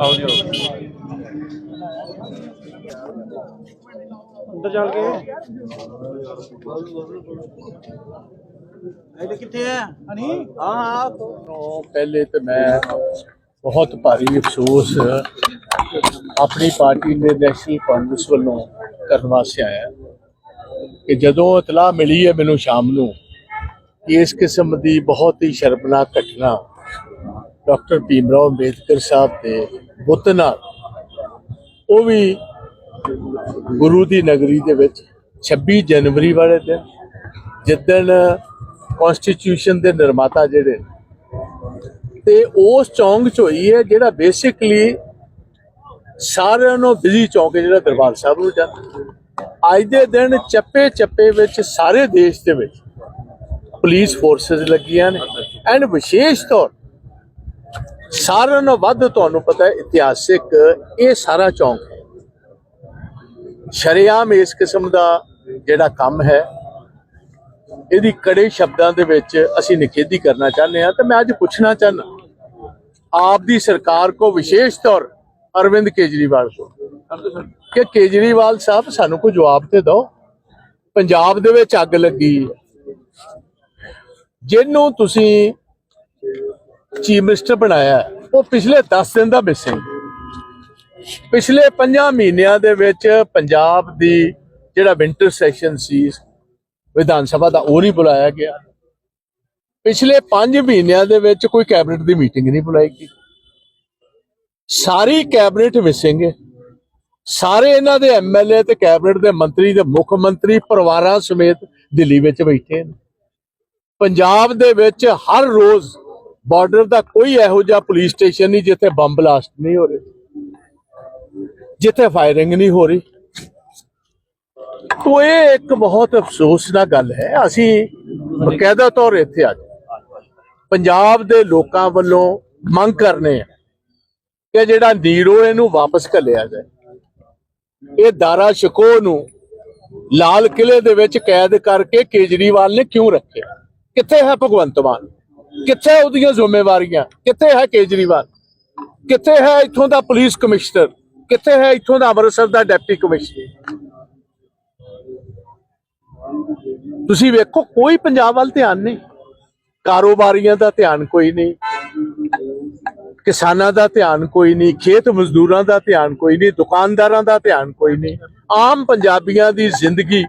ਆਓ ਜੀ। ਅੰਦਰ ਚੱਲ ਕੇ। ਇਹ ਕਿੱਥੇ ਹੈ? ਹਨੀ? ਹਾਂ ਹਾਂ ਪਹਿਲੇ ਤੇ ਮੈਂ ਬਹੁਤ ਭਾਰੀ ਅਫਸੋਸ ਆਪਣੀ ਪਾਰਟੀ ਦੇ ਨੈਸ਼ਨਲ ਕਾਂਗਰਸ ਵੱਲੋਂ ਕਰਨ ਵਾਸਤੇ ਆਇਆ। ਕਿ ਜਦੋਂ ਇਤਲਾਹ ਮਿਲੀ ਹੈ ਮੈਨੂੰ ਸ਼ਾਮ ਨੂੰ ਕਿ ਇਸ ਕਿਸਮ ਦੀ ਬਹੁਤ ਹੀ ਸ਼ਰਮਨਾਕ ਘਟਨਾ ਡਾਕਟਰ ਭੀਮਰਾਓ ਅੰਬੇਦਕਰ ਸਾਹਿਬ ਦੇ ਬੁੱਤ ਨਾਲ, ਉਹ ਵੀ ਗੁਰੂ ਦੀ ਨਗਰੀ ਦੇ ਵਿੱਚ 26 ਜਨਵਰੀ ਵਾਲੇ ਦਿਨ, ਜਿੱਦਣ ਕਨਸਟੀਟਿਊਸ਼ਨ ਦੇ ਨਿਰਮਾਤਾ ਜਿਹੜੇ ਤੇ ਉਸ ਚੌਂਕ ਚ ਹੋਈ ਹੈ ਜਿਹੜਾ ਬੇਸਿਕਲੀ ਸਾਰਿਆਂ ਨੂੰ ਬਿਜ਼ੀ ਚੌਂਕ ਹੈ ਜਿਹੜਾ ਦਰਬਾਰ ਸਾਹਿਬ ਨੂੰ ਜਾਂਦਾ। ਅੱਜ ਦੇ ਦਿਨ ਚੱਪੇ ਚੱਪੇ ਵਿੱਚ ਸਾਰੇ ਦੇਸ਼ ਦੇ ਵਿੱਚ ਪੁਲਿਸ ਫੋਰਸਸ ਲੱਗੀਆਂ ਨੇ। ਐਂਡ ਵਿਸ਼ੇਸ਼ ਤੌਰ ਸਾਰਿਆਂ ਨਾਲੋਂ ਵੱਧ ਤੁਹਾਨੂੰ ਪਤਾ ਹੈ ਇਤਿਹਾਸਿਕ ਇਹ ਸਾਰਾ ਚੌਂਕ ਹੈ। ਸ਼ਰੇਆਮ ਇਸ ਕਿਸਮ ਦਾ ਜਿਹੜਾ ਕੰਮ ਹੈ, ਇਹਦੀ ਕੜੇ ਸ਼ਬਦਾਂ ਦੇ ਵਿੱਚ ਅਸੀਂ ਨਿਖੇਧੀ ਕਰਨਾ ਚਾਹੁੰਦੇ ਹਾਂ ਤੇ ਮੈਂ ਅੱਜ ਪੁੱਛਣਾ ਚਾਹੁੰਦਾ, ਆਪ ਦੀ ਸਰਕਾਰ ਕੋ ਵਿਸ਼ੇਸ਼ ਤੌਰ ਅਰਵਿੰਦ ਕੇਜਰੀਵਾਲ ਕੋ। ਕਿ ਕੇਜਰੀਵਾਲ ਸਾਹਿਬ ਸਾਨੂੰ ਕੋਈ ਜਵਾਬ ਤੇ ਦਿਓ। ਪੰਜਾਬ ਦੇ ਵਿੱਚ ਅੱਗ ਲੱਗੀ ਜਿਹਨੂੰ ਤੁਸੀਂ ਚੀਫ ਮਿਨਿਸਟਰ ਬਣਾਇਆ ਉਹ ਪਿਛਲੇ 10 ਦਿਨ ਦਾ ਮਿਸਿੰਗ ਪਿਛਲੇ 5 ਮਹੀਨਿਆਂ ਦੇ ਵਿੱਚ ਪੰਜਾਬ ਦੀ ਜਿਹੜਾ ਵਿੰਟਰ ਸੈਸ਼ਨ ਸੀ, ਵਿਧਾਨ ਸਭਾ ਦਾ, ਉਹ ਨਹੀਂ ਬੁਲਾਇਆ ਗਿਆ। ਪਿਛਲੇ 5 ਮਹੀਨਿਆਂ ਦੇ ਵਿੱਚ ਕੋਈ ਕੈਬਨਿਟ ਦੀ ਮੀਟਿੰਗ ਨਹੀਂ ਬੁਲਾਈ ਗਈ। ਸਾਰੀ ਕੈਬਨਿਟ ਮਿਸਿੰਗ ਹੈ। ਸਾਰੇ ਇਹਨਾਂ ਦੇ ਐਮਐਲਏ ਤੇ ਕੈਬਨਿਟ ਦੇ ਮੰਤਰੀ ਤੇ ਮੁੱਖ ਮੰਤਰੀ ਪਰਿਵਾਰਾਂ ਸਮੇਤ ਦਿੱਲੀ ਵਿੱਚ ਬੈਠੇ ਨੇ। ਪੰਜਾਬ ਦੇ ਵਿੱਚ ਹਰ ਰੋਜ਼ ਬਾਰਡਰ ਦਾ ਕੋਈ ਇਹੋ ਜਿਹਾ ਪੁਲਿਸ ਸਟੇਸ਼ਨ ਨਹੀਂ ਜਿੱਥੇ ਬੰਬ ਬਲਾਸਟ ਨਹੀਂ ਹੋ ਰਹੇ, ਜਿੱਥੇ ਫਾਇਰਿੰਗ ਨਹੀਂ ਹੋ ਰਹੀ। ਤੋ ਇਹ ਇੱਕ ਬਹੁਤ ਅਫਸੋਸ ਅਫਸੋਸਨਾਕ ਗੱਲ ਹੈ। ਅਸੀਂ ਬਕਾਇਦਾ ਤੌਰ ਇੱਥੇ ਅੱਜ ਪੰਜਾਬ ਦੇ ਲੋਕਾਂ ਵੱਲੋਂ ਮੰਗ ਕਰਨੇ ਆ ਕਿ ਜਿਹੜਾ ਨੀਰੋ ਇਹਨੂੰ ਵਾਪਸ ਘੱਲਿਆ ਜਾਏ। ਇਹ ਦਾਰਾ ਸ਼ਕੋ ਨੂੰ ਲਾਲ ਕਿਲੇ ਦੇ ਵਿੱਚ ਕੈਦ ਕਰਕੇ ਕੇਜਰੀਵਾਲ ਨੇ ਕਿਉਂ ਰੱਖਿਆ? ਕਿੱਥੇ ਹੈ ਭਗਵੰਤ ਮਾਨ? ਕਿੱਥੇ ਉਹਦੀਆਂ ਜ਼ਿੰਮੇਵਾਰੀਆਂ? ਕਿੱਥੇ ਹੈ ਕੇਜਰੀਵਾਲ? ਕਿੱਥੇ ਹੈ ਇੱਥੋਂ ਦਾ ਪੁਲਿਸ ਕਮਿਸ਼ਨਰ? ਕਿੱਥੇ ਹੈ ਇੱਥੋਂ ਦਾ ਅੰਮ੍ਰਿਤਸਰ ਦਾ ਡਿਪਟੀ ਕਮਿਸ਼ਨਰ? ਤੁਸੀਂ ਵੇਖੋ, ਕੋਈ ਪੰਜਾਬ ਵੱਲ ਧਿਆਨ ਨਹੀਂ। ਕਾਰੋਬਾਰੀਆਂ ਦਾ ਧਿਆਨ ਕੋਈ ਨਹੀਂ। ਕਿਸਾਨਾਂ ਦਾ ਧਿਆਨ ਕੋਈ ਨਹੀਂ ਖੇਤ ਮਜ਼ਦੂਰਾਂ ਦਾ ਧਿਆਨ ਕੋਈ ਨਹੀਂ ਦੁਕਾਨਦਾਰਾਂ ਦਾ ਧਿਆਨ ਕੋਈ ਨਹੀਂ। ਆਮ ਪੰਜਾਬੀਆਂ ਦੀ ਜ਼ਿੰਦਗੀ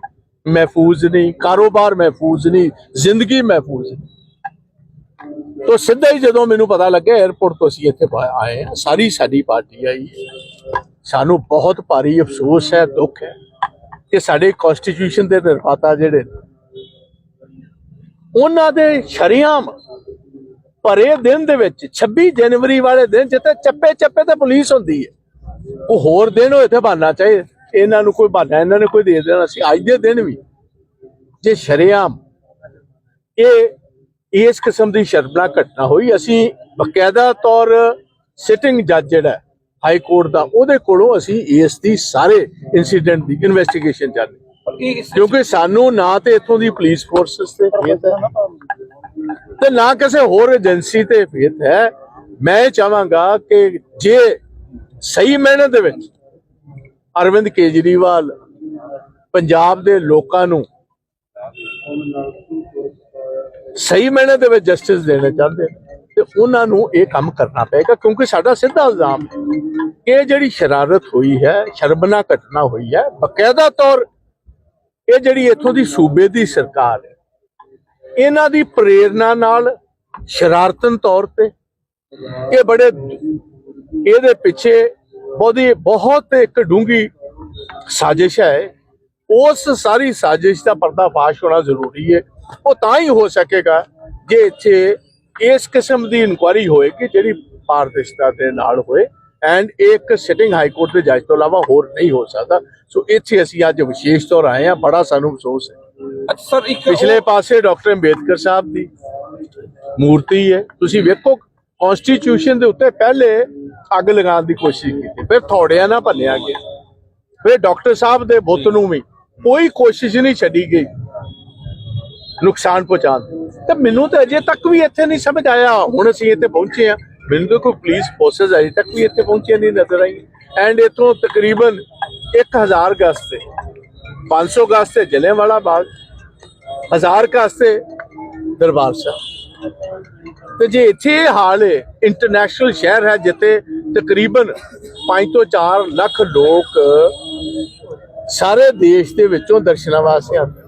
ਮਹਿਫੂਜ਼ ਨਹੀਂ ਕਾਰੋਬਾਰ ਮਹਿਫੂਜ਼ ਨਹੀਂ ਜ਼ਿੰਦਗੀ ਮਹਿਫੂਜ਼ ਨਹੀਂ। ਤੋ ਸਿੱਧਾ ਹੀ ਜਦੋਂ ਮੈਨੂੰ ਪਤਾ ਲੱਗਿਆ 에어ਪੋਰਟ ਤੋਂ ਅਸੀਂ ਇੱਥੇ ਆਏ ਆ ਸਾਰੀ ਸਾਡੀ ਪਾਰਟੀ ਆਈ ਹੈ। ਸਾਨੂੰ ਬਹੁਤ ਭਾਰੀ ਅਫਸੋਸ ਹੈ ਦੁੱਖ ਹੈ ਕਿ ਸਾਡੇ ਕਨਸਟੀਟਿਊਸ਼ਨ ਦੇ ਨਿਰਮਾਤਾ ਜਿਹੜੇ ਨੇ, ਉਹਨਾਂ ਦੇ ਸ਼ਰੀਆਮ ਭਰੇ ਦਿਨ ਦੇ ਵਿੱਚ 26 ਜਨਵਰੀ ਵਾਲੇ ਦਿਨ ਜਿੱਥੇ ਚੱਪੇ ਚੱਪੇ ਤੇ ਪੁਲਿਸ ਹੁੰਦੀ ਹੈ। ਉਹ ਹੋਰ ਦਿਨ ਹੋਏ ਤੇ ਬਹਾਨਾ ਚਾਹੀਦਾ ਇਹਨਾਂ ਨੂੰ ਕੋਈ ਬਹਾਨਾ ਇਹਨਾਂ ਨੇ ਕੋਈ ਦੇ ਦੇਣਾ ਸੀ ਅੱਜ ਦੇ ਦਿਨ ਵੀ। ਜੇ ਸ਼ਰੀਆਮ ਇਹ ਇਸ ਕਿਸਮ ਦੀ ਸ਼ਰਮਨਾਕ ਘਟਨਾ ਹੋਈ ਅਸੀਂ ਬਕਾਇਦਾ ਤੌਰ ਸਿਟਿੰਗ ਜੱਜ ਜਿਹੜਾ ਹਾਈ ਕੋਰਟ ਦਾ ਉਹਦੇ ਕੋਲੋਂ ਅਸੀਂ ਇਸ ਦੀ ਸਾਰੇ ਇਨਸੀਡੈਂਟ ਦੀ ਇਨਵੈਸਟੀਗੇਸ਼ਨ ਚਾਹੁੰਦੇ ਕਿਉਂਕਿ ਸਾਨੂੰ ਨਾ ਤੇ ਇੱਥੋਂ ਦੀ ਪੁਲਿਸ ਫੋਰਸਸ ਤੇ ਤੇ ਨਾ ਕਿਸੇ ਹੋਰ ਏਜੰਸੀ ਤੇ ਫੇਥ ਹੈ, ਮੈਂ ਇਹ ਚਾਹਾਂਗਾ ਕਿ ਜੇ ਸਹੀ ਮੈਨੇ ਦੇ ਵਿੱਚ ਅਰਵਿੰਦ ਕੇਜਰੀਵਾਲ ਪੰਜਾਬ ਦੇ ਲੋਕਾਂ ਨੂੰ ਸਹੀ ਮੈਨੇ ਦੇ ਵਿੱਚ ਜਸਟਿਸ ਦੇਣਾ ਚਾਹੁੰਦੇ ਤੇ ਉਹਨਾਂ ਨੂੰ ਇਹ ਕੰਮ ਕਰਨਾ ਪਏਗਾ, ਕਿਉਂਕਿ ਸਾਡਾ ਸਿੱਧਾ ਇਲਜ਼ਾਮ ਹੈ ਕਿ ਇਹ ਜਿਹੜੀ ਸ਼ਰਾਰਤ ਹੋਈ ਹੈ ਸ਼ਰਮਨਾ ਘਟਨਾ ਹੋਈ ਹੈ, ਬਕਾਇਦਾ ਤੌਰ ਇਹ ਜਿਹੜੀ ਇੱਥੋਂ ਦੀ ਸੂਬੇ ਦੀ ਸਰਕਾਰ ਹੈ ਇਹਨਾਂ ਦੀ ਪ੍ਰੇਰਣਾ ਨਾਲ ਸ਼ਰਾਰਤਨ ਤੌਰ ਤੇ ਇਹ ਬੜੇ ਇਹਦੇ ਪਿੱਛੇ ਬਹੁਤੀ ਬਹੁਤ ਇੱਕ ਡੂੰਗੀ ਸਾਜ਼ਿਸ਼ ਹੈ। ਉਸ ਸਾਰੀ ਸਾਜ਼ਿਸ਼ ਦਾ ਪਰਦਾਫਾਸ਼ ਹੋਣਾ ਜ਼ਰੂਰੀ ਹੈ। ਉਹ ਤਾਂ ਹੀ ਹੋ ਸਕੇਗਾ ਜੇ ਇੱਥੇ ਇਸ ਕਿਸਮ ਦੀ ਇਨਕੁਆਰੀ ਹੋਏਗੀ ਜਿਹੜੀ ਪਾਰਦਰਸ਼ਤਾ ਦੇ ਨਾਲ ਹੋਏ ਐਂਡ ਇੱਕ ਸਿਟਿੰਗ ਹਾਈ ਕੋਰਟ ਦੇ ਜੱਜ ਤੋਂ ਇਲਾਵਾ ਹੋਰ ਨਹੀਂ ਹੋ ਸਕਦਾ। ਸੋ ਇੱਥੇ ਅਸੀਂ ਅੱਜ ਵਿਸ਼ੇਸ਼ ਤੌਰ ਆਏ ਹਾਂ। ਬੜਾ ਸਾਨੂੰ ਅਫਸੋਸ ਹੈ। ਸਰ ਇੱਕ ਪਿਛਲੇ ਪਾਸੇ ਡਾਕਟਰ ਅੰਬੇਦਕਰ ਸਾਹਿਬ ਦੀ ਮੂਰਤੀ ਹੈ। ਤੁਸੀਂ ਵੇਖੋ ਕਨਸਟੀਟਿਊਸ਼ਨ ਦੇ ਉੱਤੇ ਪਹਿਲੇ ਅੱਗ ਲਗਾਉਣ ਦੀ ਕੋਸ਼ਿਸ਼ ਕੀਤੀ। ਫਿਰ ਥੋੜਿਆਂ ਨਾਲ ਭੰਨਿਆ ਗਿਆ। ਫਿਰ ਡਾਕਟਰ ਸਾਹਿਬ ਦੇ ਬੁੱਤ ਨੂੰ ਵੀ ਕੋਈ ਕੋਸ਼ਿਸ਼ ਨਹੀਂ ਛੱਡੀ ਗਈ ਨੁਕਸਾਨ ਪਹੁੰਚਾਉਣ ਤੇ ਮੈਨੂੰ ਤਾਂ ਅਜੇ ਤੱਕ ਵੀ ਇੱਥੇ ਨਹੀਂ ਸਮਝ ਆਇਆ। ਹੁਣ ਅਸੀਂ ਇੱਥੇ ਪਹੁੰਚੇ ਆ ਮੈਨੂੰ ਤਾਂ ਕੋਈ ਪੁਲਿਸ ਫੋਰਸਸ ਅਜੇ ਤੱਕ ਵੀ ਇੱਥੇ ਪਹੁੰਚੇ ਨਹੀਂ ਨਜ਼ਰ ਆਈ ਐਂਡ ਇਥੋਂ ਤਕਰੀਬਨ 1000 ਗਜ਼ ਤੇ 500 ਗਜ਼ ਤੇ ਜਲਿਆਂਵਾਲਾ ਬਾਗ ਹਜ਼ਾਰ ਤੇ ਦਰਬਾਰ ਸਾਹਿਬ ਤੇ ਜੇ ਇੱਥੇ ਹਾਲ ਹੈ ਇੰਟਰਨੈਸ਼ਨਲ ਸ਼ਹਿਰ ਹੈ ਜਿੱਥੇ ਤਕਰੀਬਨ 5 ਤੋਂ 4 ਲੱਖ ਲੋਕ ਸਾਰੇ ਦੇਸ਼ ਦੇ ਵਿੱਚੋਂ ਦਰਸ਼ਨਾਂ ਵਾਸਤੇ ਆਉਂਦੇ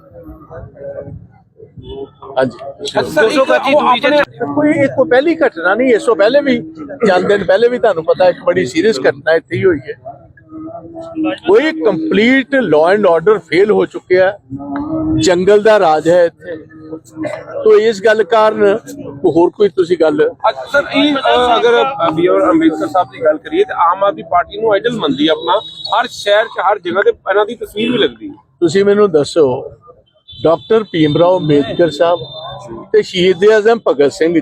ਕੋਈ ਇਹ ਕੋਈ ਪਹਿਲੀ ਘਟਨਾ ਨਹੀਂ ਇਸ ਤੋਂ ਪਹਿਲੇ ਵੀ ਚੰਦ ਦਿਨ ਪਹਿਲੇ ਵੀ ਤੁਹਾਨੂੰ ਪਤਾ ਇੱਕ ਬੜੀ ਸੀਰੀਅਸ ਘਟਨਾ ਇੱਥੇ ਹੀ ਹੋਈ ਹੈ ਕੋਈ complete law and order fail ਹੋ ਚੁੱਕਿਆ ਹੈ। ਜੰਗਲ ਦਾ ਰਾਜ ਹੈ ਇੱਥੇ। ਤੋ ਇਸ ਗੱਲ ਕਾਰਨ ਹੋਰ ਕੋਈ ਤੁਸੀਂ ਗੱਲ ਅਕਸਰ ਇਹ ਅਗਰ ਬੀਆਰ ਅੰਬੇਦਕਰ ਸਾਹਿਬ ਦੀ ਗੱਲ ਕਰੀਏ ਤਾਂ ਆਮ ਆਦਮੀ ਪਾਰਟੀ ਨੂੰ ਆਈਡਲ ਮੰਨਦੀ ਆਪਣਾ। ਹਰ ਸ਼ਹਿਰ 'ਚ ਹਰ ਜਗ੍ਹਾ ਤੇ ਇਹਨਾਂ ਦੀ ਤਸਵੀਰ ਵੀ ਲੱਗਦੀ ਤੁਸੀਂ ਮੈਨੂੰ ਦੱਸੋ ਡਾਕਟਰ ਭੀਮਰਾਓ ਅੰਬੇਦਕਰ ਸਾਹਿਬ ਤੇ ਸ਼ਹੀਦ ਆਜ਼ਮ ਭਗਤ ਸਿੰਘ ਜੀ।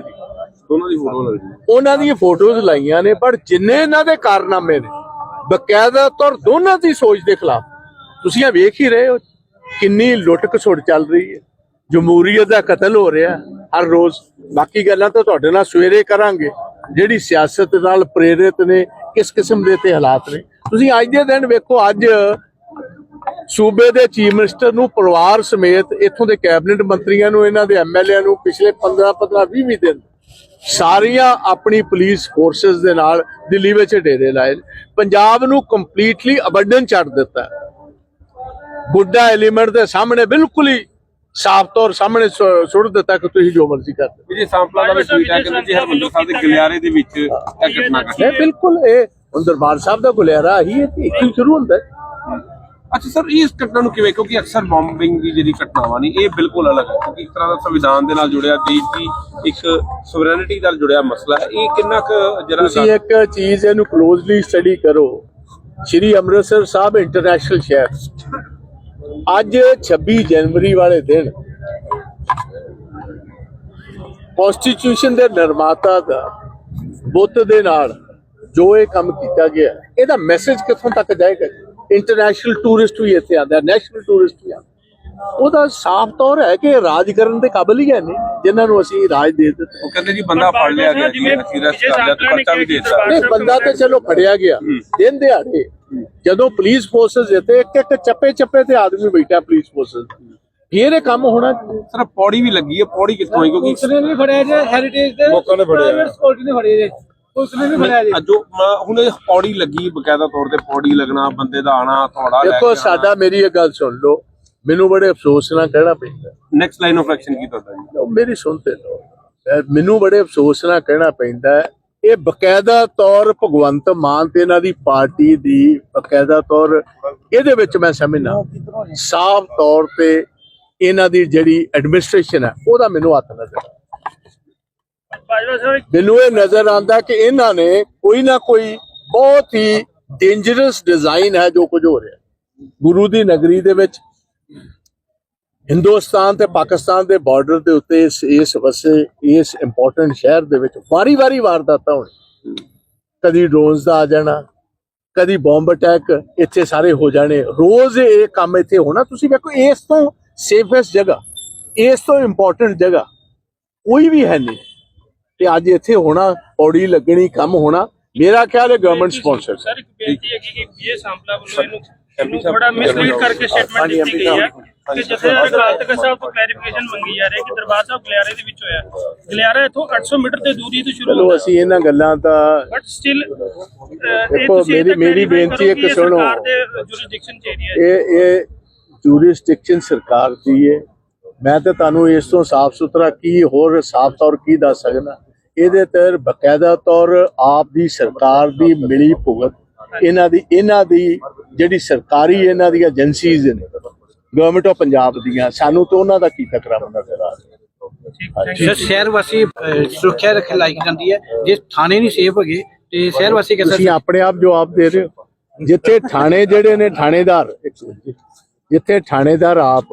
ਦੋਨਾਂ ਦੀ ਫੋਟੋ ਲੱਗਦੀ ਉਹਨਾਂ ਦੀਆਂ ਫੋਟੋਜ਼ ਲਾਈਆਂ ਨੇ ਪਰ ਜਿੰਨੇ ਇਹਨਾਂ ਦੇ ਕਾਰਨਾਮੇ ਨੇ ਬਕਾਇਦਾ ਤੌਰ ਦੋਨਾਂ ਦੀ ਸੋਚ ਦੇ ਖਿਲਾਫ। ਤੁਸੀਂ ਇਹ ਵੇਖ ਹੀ ਰਹੇ ਹੋ ਕਿੰਨੀ ਲੁੱਟ ਖਸੁੱਟ ਚੱਲ ਰਹੀ ਹੈ। ਜਮਹੂਰੀਅਤ ਦਾ ਕਤਲ ਹੋ ਰਿਹਾ ਹਰ ਰੋਜ਼ ਬਾਕੀ ਗੱਲਾਂ ਤਾਂ ਤੁਹਾਡੇ ਨਾਲ ਸਵੇਰੇ ਕਰਾਂਗੇ। ਜਿਹੜੀ ਸਿਆਸਤ ਨਾਲ ਪ੍ਰੇਰਿਤ ਨੇ, ਕਿਸ ਕਿਸਮ ਦੇ ਤੇ ਹਾਲਾਤ ਨੇ। ਤੁਸੀਂ ਅੱਜ ਦੇ ਦਿਨ ਵੇਖੋ, ਅੱਜ ਸੂਬੇ ਦੇ ਚੀਫ ਮਿਨਿਸਟਰ ਨੂੰ ਪਰਿਵਾਰ ਸਮੇਤ ਇੱਥੋਂ ਦੇ ਕੈਬਨਿਟ ਮੰਤਰੀਆਂ ਨੂੰ, ਇਹਨਾਂ ਦੇ ਐਮਐਲਏ ਨੂੰ ਪਿਛਲੇ 15 15 20 20 ਦਿਨ ਸਾਰੀਆਂ ਆਪਣੀ ਪੁਲਿਸ ਫੋਰਸਸ ਦੇ ਨਾਲ ਦਿੱਲੀ ਵਿੱਚ ਡੇਰੇ ਲਾਏ। ਪੰਜਾਬ ਨੂੰ ਕੰਪਲੀਟਲੀ ਅਬੰਡਨ ਛੱਡ ਦਿੱਤਾ ਹੈ। ਬੁੱਢਾ ਐਲੀਮੈਂਟ ਦੇ ਸਾਹਮਣੇ ਬਿਲਕੁਲ ਹੀ ਸਾਫ਼ ਤੌਰ ਸਾਹਮਣੇ ਸੁੱਟ ਦਿੱਤਾ ਕਿ ਤੁਸੀਂ ਜੋ ਮਰਜ਼ੀ ਕਰ ਦਿਓ ਵਿਜੇ ਸਾਂਪਲਾ ਦਾ ਵੀ ਟਵੀਟ ਹੈ ਕਹਿੰਦੇ ਜੀ ਹਰਮੰਦਰ ਸਾਹਿਬ ਦੇ ਗਲਿਆਰੇ ਦੇ ਵਿੱਚ ਇਹ ਘਟਨਾ ਘਟੀ ਇਹ ਬਿਲਕੁਲ ਇਹ ਹੁਣ ਦਰਬਾਰ ਸਾਹਿਬ ਦਾ ਗੁਲਿਆਰਾ ਹੀ ਹੈ ਕਿ ਇੱਥੇ ਹੀ ਸ਼ੁਰੂ ਹੁੰਦਾ ਹੈ ਅੱਛਾ ਸਰ ਇਸ ਘਟਨਾ ਨੂੰ ਕਿਵੇਂ? ਕਿਉਂਕਿ ਅਕਸਰ ਬੰਬਿੰਗ ਦੀ ਜਿਹੜੀ ਘਟਨਾਵਾਂ ਨੇ ਇਹ ਬਿਲਕੁਲ ਅਲੱਗ ਹੈ। ਕਿਉਂਕਿ ਇੱਕ ਤਰ੍ਹਾਂ ਦਾ ਸੰਵਿਧਾਨ ਦੇ ਨਾਲ ਜੁੜਿਆ ਦੇਸ਼ ਦੀ ਇੱਕ ਸੋਵਰੈਨਿਟੀ ਨਾਲ ਜੁੜਿਆ ਮਸਲਾ ਹੈ। ਇਹ ਕਿੰਨਾ ਕੁ ਤੁਸੀਂ ਜਿਹੜਾ ਇੱਕ ਚੀਜ਼ ਇਹਨੂੰ ਕਲੋਜ਼ਲੀ ਸਟੱਡੀ ਕਰੋ। ਸ਼੍ਰੀ ਅੰਮ੍ਰਿਤਸਰ ਸਾਹਿਬ ਇੰਟਰਨੈਸ਼ਨਲ ਸ਼ਹਿਰ। ਅੱਜ 26 ਜਨਵਰੀ ਵਾਲੇ ਦਿਨ ਕਨਸਟੀਟਿਊਸ਼ਨ ਦੇ ਨਿਰਮਾਤਾ ਦਾ ਬੁੱਤ ਦੇ ਨਾਲ ਜੋ ਇਹ ਕੰਮ ਕੀਤਾ ਗਿਆ ਇਹਦਾ ਮੈਸੇਜ ਕਿੱਥੋਂ ਤੱਕ ਜਾਏਗਾ ਇੰਟਰਨੈਸ਼ਨਲ ਟੂਰਿਸਟ ਵੀ ਇੱਥੇ ਆਉਂਦਾ ਨੈਸ਼ਨਲ ਟੂਰਿਸਟ ਵੀ ਆਉਂਦਾ। ਉਹਦਾ ਸਾਫ਼ ਤੌਰ ਹੈ ਕਿ ਰਾਜ ਕਰਨ ਦੇ ਕਾਬਿਲ ਹੀ ਹੈ ਨੇ ਜਿਨ੍ਹਾਂ ਨੂੰ ਅਸੀਂ ਰਾਜ ਦੇ ਦਿੱਤਾ। ਉਹ ਕਹਿੰਦੇ ਜੀ ਬੰਦਾ ਫੜ ਲਿਆ ਗਿਆ ਜੀ ਅਸੀਂ ਅਰੈਸਟ ਕਰ ਲਿਆ ਤੇ ਪਰਚਾ ਵੀ ਦੇ ਦਿੱਤਾ। ਨਹੀਂ ਬੰਦਾ ਤੇ ਚਲੋ ਫੜਿਆ ਗਿਆ। ਦਿਨ ਦਿਹਾੜੇ ਜਦੋਂ ਪੁਲਿਸ ਫੋਰਸਸ ਇੱਥੇ ਇੱਕ ਇੱਕ ਚੱਪੇ ਚੱਪੇ ਤੇ ਆਦਮੀ ਬੈਠਾ ਪੁਲਿਸ ਫੋਰਸਸ ਫਿਰ ਇਹ ਕੰਮ ਹੋਣਾ। ਸਰ ਪੌੜੀ ਵੀ ਲੱਗੀ ਹੈ ਪੌੜੀ ਕਿੱਥੋਂ ਆਈ? ਕਿਉਂਕਿ ਪੁਲਿਸ ਨੇ ਵੀ ਫੜਿਆ ਜੇ ਹੈਰੀਟੇਜ ਦੇ ਲੋਕਾਂ ਨੇ ਫੜਿਆ। ਪ੍ਰਾਈਵੇਟ ਸਕਿਉਰਟੀ ਨੇ ਫੜਿਆ ਜੇ। ਪੁਲਿਸ ਨੇ ਵੀ ਫੜਿਆ ਜੇ। ਜੋ ਮ- ਹੁਣ ਇਹ ਪੌੜੀ ਲੱਗੀ ਬਕਾਇਦਾ ਤੌਰ ਤੇ ਪੌੜੀ ਲੱਗਣਾ ਬੰਦੇ ਦਾ ਆਣਾ ਥੋੜਾ ਦੇਖੋ ਸਾਡਾ ਮੇਰੀ ਇਹ ਗੱਲ ਸੁਣ ਲਓ। ਮੈਨੂੰ ਬੜੇ ਅਫਸੋਸ ਨਾਲ ਕਹਿਣਾ ਪੈਂਦਾ। ਨੈਕਸਟ ਲਾਈਨ ਆਫ ਐਕਸ਼ਨ ਕੀ ਤੁਹਾਡਾ ਜੀ? ਉਹ ਮੇਰੀ ਸੁਣਤੇ ਲਓ। ਅਹ ਮੈਨੂੰ ਬੜੇ ਅਫਸੋਸ ਨਾਲ ਕਹਿਣਾ ਪੈਂਦਾ ਹੈ, ਇਹ ਬਕਾਇਦਾ ਤੌਰ ਭਗਵੰਤ ਮਾਨ ਤੇ ਇਹਨਾਂ ਦੀ ਪਾਰਟੀ ਦੀ ਬਕਾਇਦਾ ਤੌਰ ਇਹਦੇ ਵਿੱਚ ਮੈਂ ਸਮਝਣਾ ਸਾਫ਼ ਤੌਰ ਤੇ ਇਹਨਾਂ ਦੀ ਜਿਹੜੀ ਐਡਮਿਨਿਸਟ੍ਰੇਸ਼ਨ ਹੈ ਉਹਦਾ ਮੈਨੂੰ ਹੱਥ ਨਜ਼ਰ ਆਉਂਦਾ। ਮੈਨੂੰ ਇਹ ਨਜ਼ਰ ਆਉਂਦਾ ਕਿ ਇਹਨਾਂ ਨੇ ਕੋਈ ਨਾ ਕੋਈ ਬਹੁਤ ਹੀ ਡੇਂਜਰਸ ਡਿਜ਼ਾਈਨ ਹੈ ਜੋ ਕੁਝ ਹੋ ਰਿਹਾ ਗੁਰੂ ਦੀ ਨਗਰੀ ਦੇ ਵਿੱਚ, ਹਿੰਦੁਸਤਾਨ ਤੇ ਪਾਕਿਸਤਾਨ ਦੇ ਬਾਰਡਰ ਦੇ ਉੱਤੇ ਇਸ ਇਸ ਵਸੇ, ਇਸ ਇੰਪੋਰਟੈਂਟ ਸ਼ਹਿਰ ਦੇ ਵਿੱਚ ਵਾਰੀ-ਵਾਰੀ ਵਾਰਦਾਤਾਂ ਹੋਣ। ਕਦੀ ਡਰੋਨਸ ਦਾ ਆ ਜਾਣਾ, ਕਦੀ ਬੰਬ ਅਟੈਕ ਇੱਥੇ ਸਾਰੇ ਹੋ ਜਾਣੇ। ਰੋਜ਼ ਇਹ ਕੰਮ ਇੱਥੇ ਹੋਣਾ। ਤੁਸੀਂ ਵੇਖੋ, ਇਸ ਤੋਂ ਸੇਫੈਸਟ ਜਗ੍ਹਾ, ਇਸ ਤੋਂ ਇੰਪੋਰਟੈਂਟ ਜਗ੍ਹਾ ਕੋਈ ਵੀ ਹੈ ਨਹੀਂ। ਤੇ ਅੱਜ ਇੱਥੇ ਹੋਣਾ ਪੌੜੀ ਲੱਗਣੀ ਕੰਮ ਹੋਣਾ ਮੇਰਾ ਖਿਆਲ ਹੈ ਗਵਰਨਮੈਂਟ ਸਪਾਂਸਰ ਸਰ ਇੱਕ ਬੇਨਤੀ ਹੈ ਕਿ ਇਹ ਸਾਂਪਲਾ ਵੱਲੋਂ ਇਹਨੂੰ ਇਹਨੂੰ ਥੋੜਾ ਮਿਸਲੀਡ ਕਰਕੇ ਸਟੇਟਮੈਂਟ ਦਿੱਤੀ ਗਈ ਹੈ ਕਿ ਜਥੇਦਾਰ ਅਕਾਲ ਤਖਤ ਸਾਹਿਬ ਤੋਂ ਕਲੈਰੀਫਿਕੇਸ਼ਨ ਮੰਗੀ ਜਾ ਰਹੀ ਹੈ ਕਿ ਦਰਬਾਰ ਸਾਹਿਬ ਗਲਿਆਰੇ ਦੇ ਵਿੱਚ ਹੋਇਆ ਗਲਿਆਰਾ ਇੱਥੋਂ 800 ਮੀਟਰ ਤੇ ਦੂਰੀ ਤੋਂ ਸ਼ੁਰੂ ਚਲੋ ਹੁੰਦਾ ਅਸੀਂ ਇਹਨਾਂ ਗੱਲਾਂ ਦਾ ਬਟ ਸਟਿਲ ਦੇਖੋ, ਮੇਰੀ- ਮੇਰੀ ਬੇਨਤੀ ਇੱਕ ਸੁਣੋ। ਸਰਕਾਰ ਦੇ ਜੁਰਿਸਡਿਕਸ਼ਨ ਚ ਏਰੀਆ ਹੈ। ਇਹ ਇਹ ਜੂਰਿਸਡਿਕਸ਼ਨ ਸਰਕਾਰ ਦੀ ਹੈ। ਮੈਂ ਤਾਂ ਤੁਹਾਨੂੰ ਇਸ ਤੋਂ ਸਾਫ਼ ਸੁਥਰਾ ਕੀ ਹੋਰ ਸਾਫ਼ ਤੌਰ ਕੀ ਦੱਸ ਸਕਦਾ? ਇਹਦੇ ਤੇ ਬਕਾਇਦਾ ਤੌਰ ਆਪ ਦੀ ਸਰਕਾਰ ਦੀ ਮਿਲੀ ਭੁਗਤ ਇਹਨਾਂ ਦੀ ਇਹਨਾਂ ਦੀ ਜਿਹੜੀ ਸਰਕਾਰੀ ਇਹਨਾਂ ਦੀਆਂ ਏਜੰਸੀਜ਼ ਨੇ ਗਵਰਨਮੈਂਟ ਆਫ ਪੰਜਾਬ ਦੀਆਂ ਸਾਨੂੰ ਤਾਂ ਉਹਨਾਂ ਦਾ ਕੀ ਟਕਰਾ ਨਜ਼ਰ ਆ ਰਿਹਾ ਸਰ ਸ਼ਹਿਰ ਵਾਸੀ ਸੁਰੱਖਿਆ ਰੱਖ ਲਾਈ ਜਾਂਦੀ ਹੈ। ਜੇ ਥਾਣੇ ਨਹੀਂ ਸੇਫ ਹੈਗੇ ਤੇ ਸ਼ਹਿਰ ਵਾਸੀ ਕਿਸ ਤੁਸੀਂ ਆਪਣੇ ਆਪ ਜਵਾਬ ਦੇ ਰਹੇ ਹੋ। ਜਿੱਥੇ ਥਾਣੇ ਜਿਹੜੇ ਨੇ ਥਾਣੇਦਾਰ ਜਿੱਥੇ ਥਾਣੇਦਾਰ ਆਪ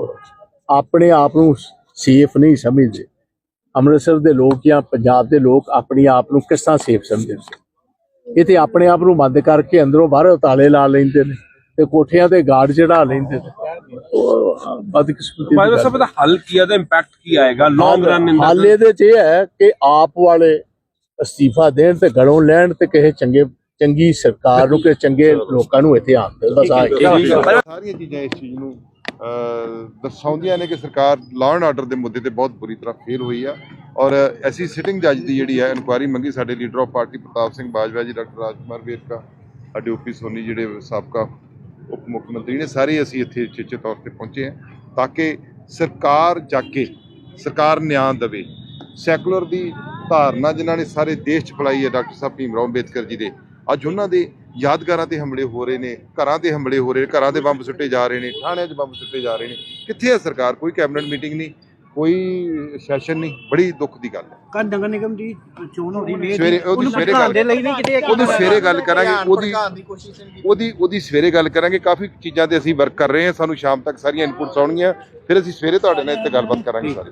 ਆਪਣੇ ਆਪ ਨੂੰ ਸੇਫ ਨਹੀਂ ਸਮਝਦੇ ਅੰਮ੍ਰਿਤਸਰ ਦੇ ਲੋਕ ਜਾਂ ਪੰਜਾਬ ਦੇ ਲੋਕ ਆਪਣੀ ਆਪ ਨੂੰ ਕਿਸ ਤਰ੍ਹਾਂ ਸੇਫ ਸਮਝਦੇ ਨੇ? ਇਹ ਤੇ ਆਪਣੇ ਆਪ ਨੂੰ ਬੰਦ ਕਰਕੇ ਅੰਦਰੋਂ ਬਾਹਰੋਂ ਤਾਲੇ ਲਾ ਲੈਂਦੇ ਨੇ ਤੇ ਕੋਠਿਆਂ ਤੇ ਗਾਰਡ ਚੜਾ ਲੈਂਦੇ ਨੇ। ਉਹ ਬਦਕਿਸਮਤੀ ਦੀ ਹੈ। ਦਾ ਹੱਲ ਕੀ ਹੈ ਦਾ ਇੰਪੈਕਟ ਕੀ ਆਏਗਾ? ਲੌਂਗ ਰਨ ਇਨ ਹਾਲ ਇਹਦੇ ਚ ਇਹ ਹੈ ਕਿ ਆਪ ਵਾਲੇ ਅਸਤੀਫਾ ਦੇਣ ਤੇ ਗਲੋਂ ਲੈਣ ਤੇ ਕਿਸੇ ਚੰਗੇ ਚੰਗੀ ਸਰਕਾਰ ਨੂੰ ਕਿ ਚੰਗੇ ਲੋਕਾਂ ਨੂੰ ਇੱਥੇ ਆਉਣ ਦੇ। ਬਸ ਹੈ। ਸਾਰੀਆਂ ਚੀਜ਼ਾਂ ਇਸ ਚੀਜ਼ ਨੂੰ ਦਰਸਾਉਂਦੀਆਂ ਨੇ ਕਿ ਸਰਕਾਰ ਲਾਅ ਐਂਡ ਆਰਡਰ ਦੇ ਮੁੱਦੇ ਤੇ ਬਹੁਤ ਬੁਰੀ ਤਰ੍ਹਾਂ ਫੇਲ ਹੋਈ ਆ। ਔਰ ਐਸੀ ਸਿਟਿੰਗ ਜੱਜ ਦੀ ਜਿਹੜੀ ਹੈ ਇਨਕੁਆਇਰੀ ਮੰਗੀ ਸਾਡੇ leader of party Pratap Singh Bajwa ji, doctor Rajkumar Verka, ਸਾਡੇ ਓਪੀ ਸੋਨੀ ਜਿਹੜੇ ਸਾਬਕਾ ਉਪ ਮੁੱਖ ਮੰਤਰੀ ਨੇ, ਸਾਰੇ ਅਸੀਂ ਇੱਥੇ ਚੇਚੇ ਤੌਰ ਤੇ ਪਹੁੰਚੇ ਹਾਂ ਤਾਂ ਕਿ ਸਰਕਾਰ ਜਾਗੇ ਸਰਕਾਰ ਨਿਆਂ ਦੇਵੇ। ਸੈਕੂਲਰ ਦੀ ਧਾਰਨਾ ਜਿਨ੍ਹਾਂ ਨੇ ਸਾਰੇ ਦੇਸ਼ 'ਚ ਫੈਲਾਈ ਹੈ ਡਾਕਟਰ ਸਾਹਿਬ ਭੀਮ ਰਾਓ ਅੰਬੇਦਕਰ ਜੀ ਦੇ, ਅੱਜ ਉਹਨਾਂ ਦੇ ਯਾਦਗਾਰਾਂ ਤੇ ਹਮਲੇ ਹੋ ਰਹੇ ਨੇ ਘਰਾਂ ਤੇ ਹਮਲੇ ਹੋ ਰਹੇ ਨੇ ਘਰਾਂ ਦੇ ਬੰਬ ਸੁੱਟੇ ਜਾ ਰਹੇ ਨੇ ਥਾਣਿਆਂ 'ਚ ਬੰਬ ਸੁੱਟੇ ਜਾ ਰਹੇ ਨੇ। ਕਿੱਥੇ ਹੈ ਸਰਕਾਰ? ਕੋਈ ਕੈਬਨਿਟ ਮੀਟਿੰਗ ਨਹੀਂ ਕੋਈ ਸੈਸ਼ਨ ਨਹੀਂ ਬੜੀ ਦੁੱਖ ਦੀ ਗੱਲ ਹੈ। ਕੱਲ ਨਗਰ ਨਿਗਮ ਦੀ ਚੋਣ ਹੋ ਰਹੀ ਸਵੇਰੇ ਉਹਦੀ ਸਵੇਰੇ ਗੱਲ ਦੇ ਲਈ ਨਹੀਂ ਕਿਤੇ ਉਹਦੀ ਸਵੇਰੇ ਗੱਲ ਕਰਾਂਗੇ ਉਹਦੀ ਉਹਦੀ ਉਹਦੀ ਸਵੇਰੇ ਗੱਲ ਕਰਾਂਗੇ ਕਾਫੀ ਚੀਜ਼ਾਂ ਤੇ ਅਸੀਂ ਵਰਕ ਕਰ ਰਹੇ ਹਾਂ ਸਾਨੂੰ ਸ਼ਾਮ ਤੱਕ ਸਾਰੀਆਂ ਇਨਪੁਟਸ ਆਉਣਗੀਆਂ ਫਿਰ ਅਸੀਂ ਸਵੇਰੇ ਤੁਹਾਡੇ ਨਾਲ ਇੱਥੇ ਗੱਲਬਾਤ ਕਰਾਂਗੇ ਸਾਰੇ।